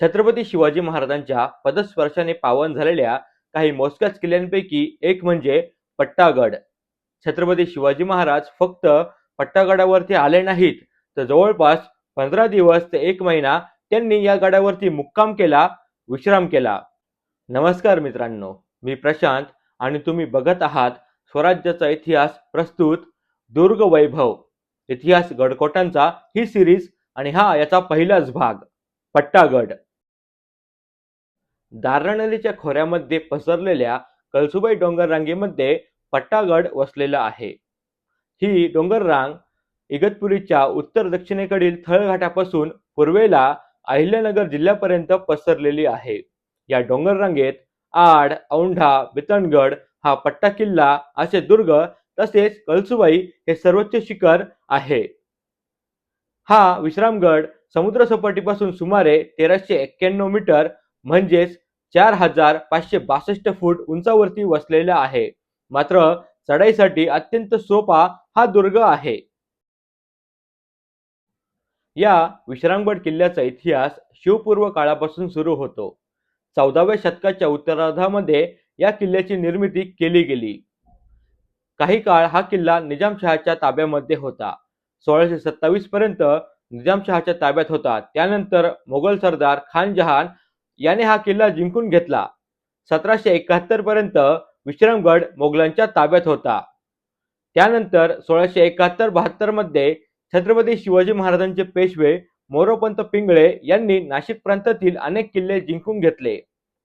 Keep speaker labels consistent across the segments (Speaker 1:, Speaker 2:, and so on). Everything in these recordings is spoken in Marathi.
Speaker 1: छत्रपती शिवाजी महाराजांच्या पदस्पर्शाने पावन झालेल्या काही मोजक्याच किल्ल्यांपैकी एक म्हणजे पट्टागड. छत्रपती शिवाजी महाराज फक्त पट्टागडावरती आले नाहीत तर जवळपास पंधरा दिवस ते एक महिना त्यांनी या गडावरती मुक्काम केला विश्राम केला. नमस्कार मित्रांनो मी प्रशांत आणि तुम्ही बघत आहात स्वराज्याचा इतिहास प्रस्तुत दुर्ग वैभव इतिहास गडकोटांचा ही सिरीज आणि हा याचा पहिलाच भाग पट्टागड. दारणा नदीच्या खोऱ्यामध्ये पसरलेल्या कळसुबाई डोंगर रांगेमध्ये पट्टागड वसलेला आहे. ही डोंगर रांग इगतपुरीच्या उत्तर दक्षिणेकडील थळघाटापासून पूर्वेला अहिल्यानगर जिल्ह्यापर्यंत पसरलेली आहे. या डोंगर रांगेत आड औंढा बितणगड हा पट्टा किल्ला असे दुर्ग तसेच कळसुबाई हे सर्वोच्च शिखर आहे. हा विश्रामगड समुद्रसपाटीपासून सुमारे तेराशे एक्क्याण्णव मीटर म्हणजेच चार हजार पाचशे बासष्ट फूट उंचावरती वसलेला आहे. मात्र चढाईसाठी अत्यंत सोपा हा दुर्ग आहे. या विश्रामगड किल्ल्याचा इतिहास शिवपूर्व काळापासून सुरू होतो. चौदाव्या शतकाच्या उत्तरार्धामध्ये या किल्ल्याची निर्मिती केली गेली. काही काळ हा किल्ला निजामशहाच्या ताब्यामध्ये होता. सोळाशे सत्तावीस पर्यंत निजामशहाच्या ताब्यात होता. त्यानंतर मोगल सरदार खानजहान याने हा किल्ला जिंकून घेतला. सतराशे एकाहत्तर पर्यंत विश्रामगड मोगलांच्या ताब्यात होता. त्यानंतर सोळाशे एकाहत्तर बहात्तरमध्ये छत्रपती शिवाजी महाराजांचे पेशवे मोरोपंत पिंगळे यांनी नाशिक प्रांतातील अनेक किल्ले जिंकून घेतले.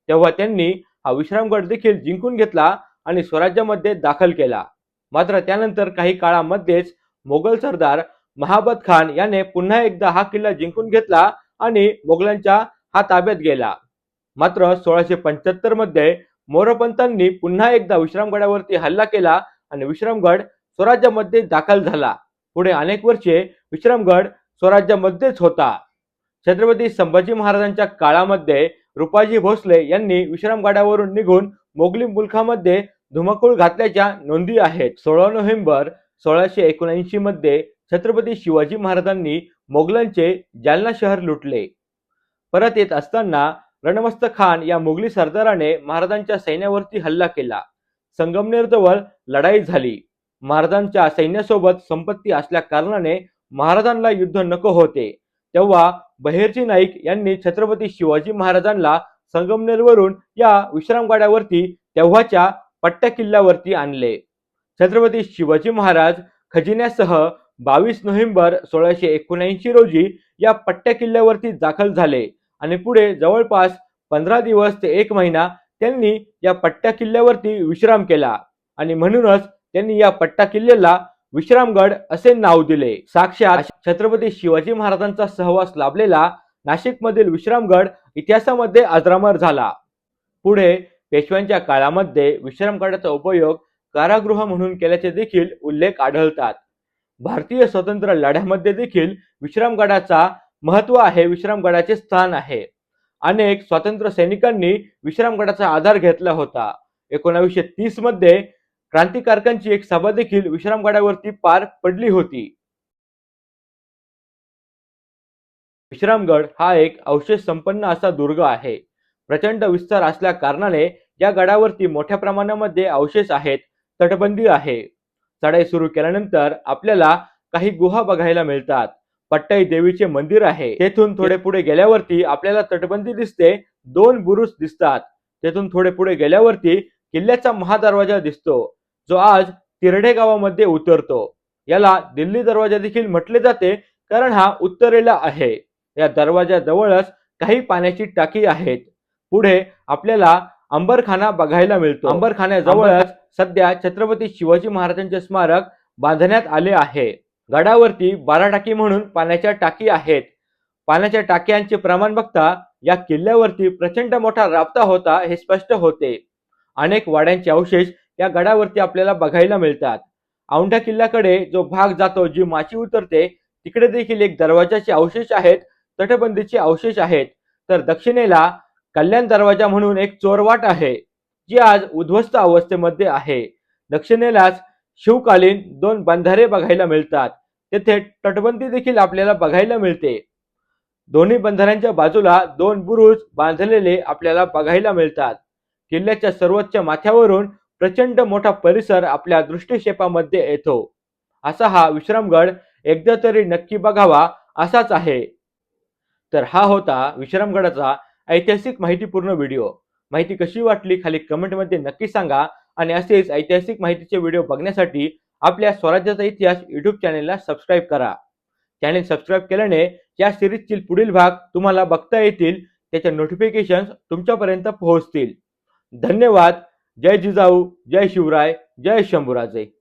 Speaker 1: तेव्हा त्यांनी हा विश्रामगड देखील जिंकून घेतला आणि स्वराज्यामध्ये दाखल केला. मात्र त्यानंतर काही काळामध्येच मोगल सरदार महाबत खान याने पुन्हा एकदा हा किल्ला जिंकून घेतला आणि मोगलांच्या हा ताब्यात गेला. मात्र सोळाशे पंच्याहत्तरमध्ये मोरपंतांनी पुन्हा एकदा विश्रामगडावरती हल्ला केला आणि विश्रामगड स्वराज्यामध्ये दाखल झाला. पुढे अनेक वर्षे विश्रामगड स्वराज्यामध्येच होता. छत्रपती संभाजी महाराजांच्या काळामध्ये रुपाजी भोसले यांनी विश्रामगडावरून निघून मोगली मुलखामध्ये धुमाकूळ घातल्याच्या नोंदी आहेत. सोळा नोव्हेंबर सोळाशे एकोणऐंशी मध्ये छत्रपती शिवाजी महाराजांनी मोगलांचे जालना शहर लुटले. परत येत असताना रणमस्त खान या मुघली सरदाराने महाराजांच्या सैन्यावरती हल्ला केला. संगमनेरजवळ लढाई झाली. महाराजांच्या सैन्यासोबत संपत्ती असल्या कारणाने महाराजांना युद्ध नको होते. तेव्हा बहेरजी नाईक यांनी छत्रपती शिवाजी महाराजांना संगमनेरवरून या विश्रामगाड्यावरती तेव्हाच्या पट्ट्या किल्ल्यावरती आणले. छत्रपती शिवाजी महाराज खजिन्यासह बावीस नोव्हेंबर सोळाशे एकोणऐंशी रोजी या पट्ट्या किल्ल्यावरती दाखल झाले. आणि पुढे जवळपास पंधरा दिवस ते एक महिना त्यांनी या पट्ट्या किल्ल्यावरती विश्राम केला. आणि म्हणूनच त्यांनी या पट्टा किल्ल्याला विश्रामगड असे नाव दिले. साक्षात छत्रपती शिवाजी महाराजांचा सहवास लाभलेला नाशिकमधील विश्रामगड इतिहासामध्ये अजरामर झाला. पुढे पेशव्यांच्या काळामध्ये विश्रामगडाचा उपयोग कारागृह म्हणून केल्याचे देखील उल्लेख आढळतात. भारतीय स्वतंत्र लढ्यामध्ये देखील विश्रामगडाचा महत्त्व आहे विश्रामगडाचे स्थान आहे. अनेक स्वातंत्र्य सैनिकांनी विश्रामगडाचा आधार घेतला होता. एकोणावीसशे तीसमध्ये क्रांतिकारकांची एक सभा देखील विश्रामगडावरती पार पडली होती. विश्रामगड हा एक अवशेष संपन्न असा दुर्ग आहे. प्रचंड विस्तार असल्या कारणाने या गडावरती मोठ्या प्रमाणामध्ये अवशेष आहेत तटबंदी आहे. चढाई सुरू केल्यानंतर आपल्याला काही गुहा बघायला मिळतात. पट्टाई देवीचे मंदिर आहे. तेथून थोडे पुढे गेल्यावरती आपल्याला तटबंदी दिसते. दोन बुरुज दिसतात. तेथून थोडे पुढे गेल्यावरती किल्ल्याचा महादरवाजा दिसतो. जो आज तिरडे गावामध्ये उतरतो. याला दिल्ली दरवाजा देखील म्हटले जाते कारण हा उत्तरेला आहे. या दरवाजाजवळच काही पाण्याची टाकी आहेत. पुढे आपल्याला अंबरखाना बघायला मिळतो. अंबरखान्याजवळच सध्या छत्रपती शिवाजी महाराजांचे स्मारक बांधण्यात आले आहे. गडावरती बारा टाकी म्हणून पाण्याच्या टाकी आहेत. पाण्याच्या टाक्यांचे प्रमाण बघता या किल्ल्यावरती प्रचंड मोठा राबता होता हे स्पष्ट होते. अनेक वाड्यांचे अवशेष या गडावरती आपल्याला बघायला मिळतात. औंढा किल्ल्याकडे जो भाग जातो जी माची उतरते तिकडे देखील एक दरवाजाचे अवशेष आहेत तटबंदीचे अवशेष आहेत. तर दक्षिणेला कल्याण दरवाजा म्हणून एक चोरवाट आहे जी आज उद्ध्वस्त अवस्थेमध्ये आहे. दक्षिणेलाच शिवकालीन दोन बंधारे बघायला मिळतात. तेथे तटबंदी देखील आपल्याला बघायला मिळते. दोन्ही बंधाऱ्यांच्या बाजूला दोन बुरुज बांधलेले आपल्याला बघायला मिळतात. किल्ल्याच्या सर्वोच्च माथ्यावरून प्रचंड मोठा परिसर आपल्या दृष्टिक्षेपामध्ये येतो. असा हा विश्रामगड एकदा तरी नक्की बघावा असाच आहे. तर हा होता विश्रामगडाचा ऐतिहासिक माहितीपूर्ण व्हिडिओ. माहिती कशी वाटली खाली कमेंटमध्ये नक्की सांगा. आणि असेच ऐतिहासिक माहितीचे व्हिडिओ बघण्यासाठी आपल्या स्वराज्याचा इतिहास युट्यूब चॅनेलला सबस्क्राईब करा. चॅनेल सबस्क्राईब केल्याने या सिरीजतील पुढील भाग तुम्हाला बघता येतील त्याच्या नोटिफिकेशन तुमच्यापर्यंत पोहोचतील. धन्यवाद. जय जिजाऊ. जय शिवराय. जय शंभूराजे.